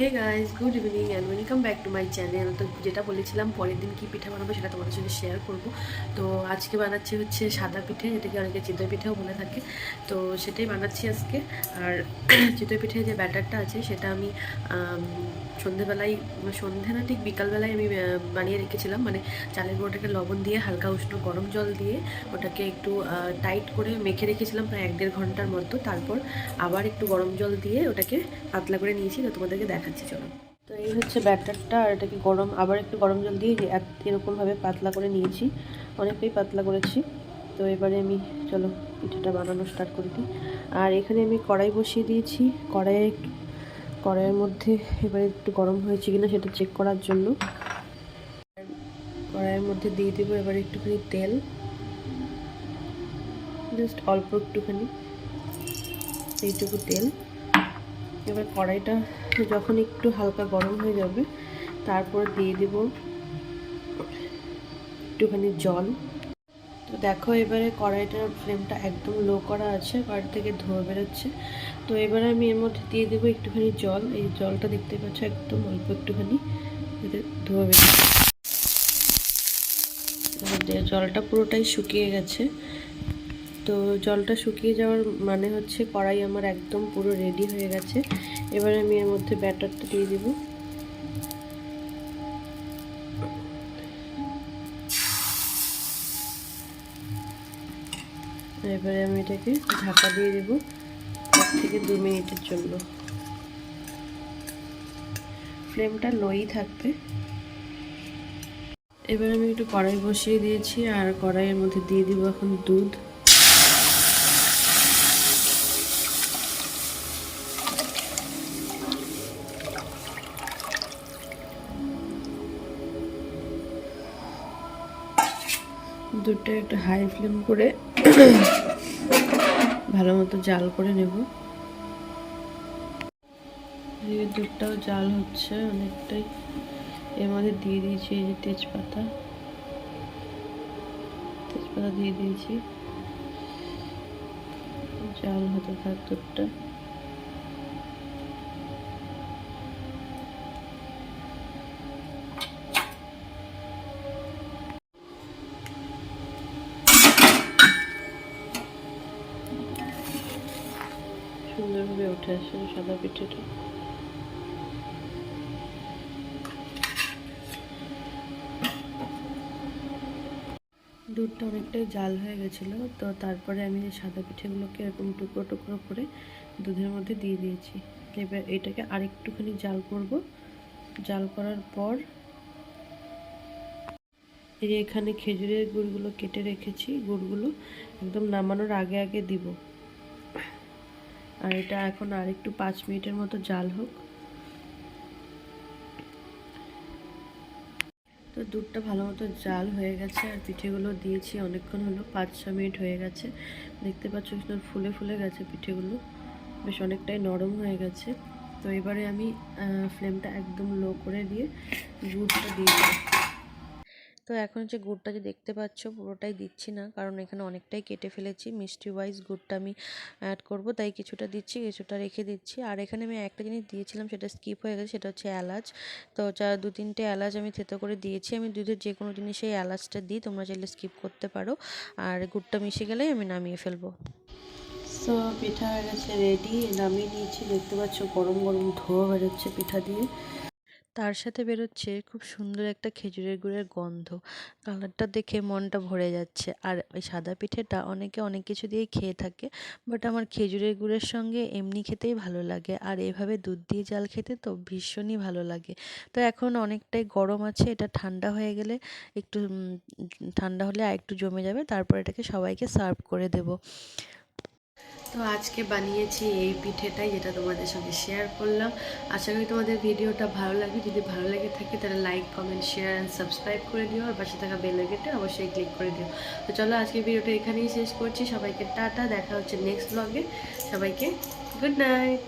Hey guys good evening and welcome back to my channel তো যেটা বলেছিলাম, পরের দিন কী পিঠা বানাবো সেটা তোমাদের সঙ্গে শেয়ার করব। তো আজকে বানাচ্ছি হচ্ছে সাদা পিঠে যেটাকে অনেকে চিতই পিঠেও বলে থাকে। তো সেটাই বানাচ্ছি আজকে। আর চিতই পিঠে যে ব্যাটারটা আছে, সেটা আমি সন্ধেবেলায় সন্ধে না, ঠিক বিকালবেলায় আমি বানিয়ে রেখেছিলাম। মানে চালের গুঁড়োটাকে লবণ দিয়ে হালকা উষ্ণ গরম জল দিয়ে ওটাকে একটু টাইট করে মেখে রেখেছিলাম প্রায় এক দেড় ঘণ্টার মতো। তারপর আবার একটু গরম জল দিয়ে ওটাকে পাতলা করে নিয়েছি। তো তোমাদেরকে দেখাচ্ছি চলো। তো এই হচ্ছে ব্যাটারটা, আর এটাকে গরম, আবার একটু গরম জল দিয়ে এরকমভাবে পাতলা করে নিয়েছি। অনেকটাই পাতলা করেছি। তো এবারে আমি, চলো, পিঠাটা বানানো স্টার্ট করে দিই। আর এখানে আমি কড়াই বসিয়ে দিয়েছি। কড়াইয়ে কড়াইয়ের মধ্যে এবারে একটু গরম হয়েছে কিনা সেটা চেক করার জন্য। কড়াইয়ের মধ্যে দিয়ে দেবো এবারে একটুখানি তেল। জাস্ট অল্প একটুখানি, এইটুকু তেল। এবার কড়াইটা যখন একটু হালকা গরম হয়ে যাবে, তারপর দিয়ে দেব একটুখানি জল। তো দেখো এবারে কড়াইটার ফ্লেমটা একদম লো করা আছে কড়াই থেকে ধোয়া বেরোচ্ছে। তো এবারে আমি এর মধ্যে দিয়ে দেবো একটুখানি জল। এই জলটা দেখতে পাচ্ছ একদম অল্প একটুখানি ধোয়া বেরোচ্ছে। জলটা পুরোটাই শুকিয়ে গেছে। তো জলটা শুকিয়ে যাওয়ার মানে হচ্ছে কড়াই আমার একদম পুরো রেডি হয়ে গেছে। এবার আমি এর মধ্যে ব্যাটারটা দিয়ে দেব। এবারে আমি এটাকে ঢাকা দিয়ে দেব এক থেকে দু মিনিটের জন্য। ফ্লেমটা লোই থাকবে। এবার আমি একটু কড়াই বসিয়ে দিয়েছি আর কড়াইয়ের মধ্যে দিয়ে দিব এখন দুধ। দুধটা একটু হাই ফ্লেম করে ভালো মতো জাল করে নেব। দুধটাও জাল হচ্ছে অনেকটাই। এর মধ্যে দিয়ে দিয়েছি এই যে তেজপাতা। তেজপাতা দিয়ে দিয়েছি। জাল হতে থাক দুধটা। সুন্দরভাবে উঠে আসে সাদা পিঠেটা। দুধটা অনেকটাই জাল হয়ে গেছিল, তো তারপরে আমি সাদা পিঠেগুলোকে এরকম টুকরো টুকরো করে দুধের মধ্যে দিয়ে দিয়েছি। এবার এটাকে আরেকটুখানি জাল করব। জাল করার পর এই এখানে খেজুরের গুড়গুলো কেটে রেখেছি, গুড়গুলো একদম নামানোর আগে আগে দিব। আর এটা এখন আর একটু পাঁচ মিনিটের মতো জাল হোক। তো দুধটা ভালো মতো জাল হয়ে গেছে আর পিঠেগুলো দিয়েছি, অনেকক্ষণ হলো, পাঁচ ছ মিনিট হয়ে গেছে। দেখতে পাচ্ছ সুন্দর ফুলে ফুলে গেছে পিঠেগুলো, বেশ অনেকটাই নরম হয়ে গেছে। তো এবারে আমি ফ্লেমটা একদম লো করে দিয়ে গুড়টা দিয়ে দিই তো এখন যে গুড়টা যে দেখতে পাচ্ছ পুরোটাই দিচ্ছি না, কারণ এখানে অনেকটাই কেটে ফেলেছি। মিষ্টি ওয়াইজ গুড়টা আমি অ্যাড করব, তাই কিছুটা দিচ্ছি, কিছুটা রেখে দিচ্ছি। আর এখানে আমি একটা জিনিস দিয়েছিলাম, সেটা স্কিপ হয়ে গেছে, সেটা হচ্ছে এলাচ। তো যা দু তিনটে এলাচ আমি থেতো করে দিয়েছি। আমি দুধের যে কোনো জিনিসে এলাচটা দিই, তোমরা চাইলে স্কিপ করতে পারো। আর গুড়টা মিশে গেলেই আমি নামিয়ে ফেলব। সো পিঠা হয়ে গেছে রেডি নামিয়ে নিয়েছি, দেখতে পাচ্ছ গরম গরম ধোয়া বেরোচ্ছে পিঠা দিয়ে। তার সাথে বেরোচ্ছে খুব সুন্দর একটা খেজুরের গুড়ের গন্ধ। কালারটা দেখে মনটা ভরে যাচ্ছে। আর ওই সাদা পিঠেটা অনেকে অনেক কিছু দিয়েই খেয়ে থাকে বাট আমার খেজুরের গুড়ের সঙ্গে এমনি খেতেই ভালো লাগে। আর এভাবে দুধ দিয়ে জাল খেতে তো ভীষণই ভালো লাগে। তো এখন অনেকটাই গরম আছে, এটা ঠান্ডা হয়ে গেলে একটু ঠান্ডা হলে আর একটু জমে যাবে, তারপর এটাকে সবাইকে সার্ভ করে দেবো। তো আজকে বানিয়েছি এই পিঠেটাই যেটা তোমাদের সঙ্গে শেয়ার করলাম। আশা করি তোমাদের ভিডিওটা ভালো লাগে যদি ভালো লাগে থাকে তাহলে like comment share and subscribe করে দিও। আর পাশে থাকা বেল আইকনটা অবশ্যই ক্লিক করে দিও। তো চলো আজকে ভিডিওটা এখানেই শেষ করছি। সবাইকে টাটা। দেখা হচ্ছে নেক্সট ব্লগে সবাইকে গুড নাইট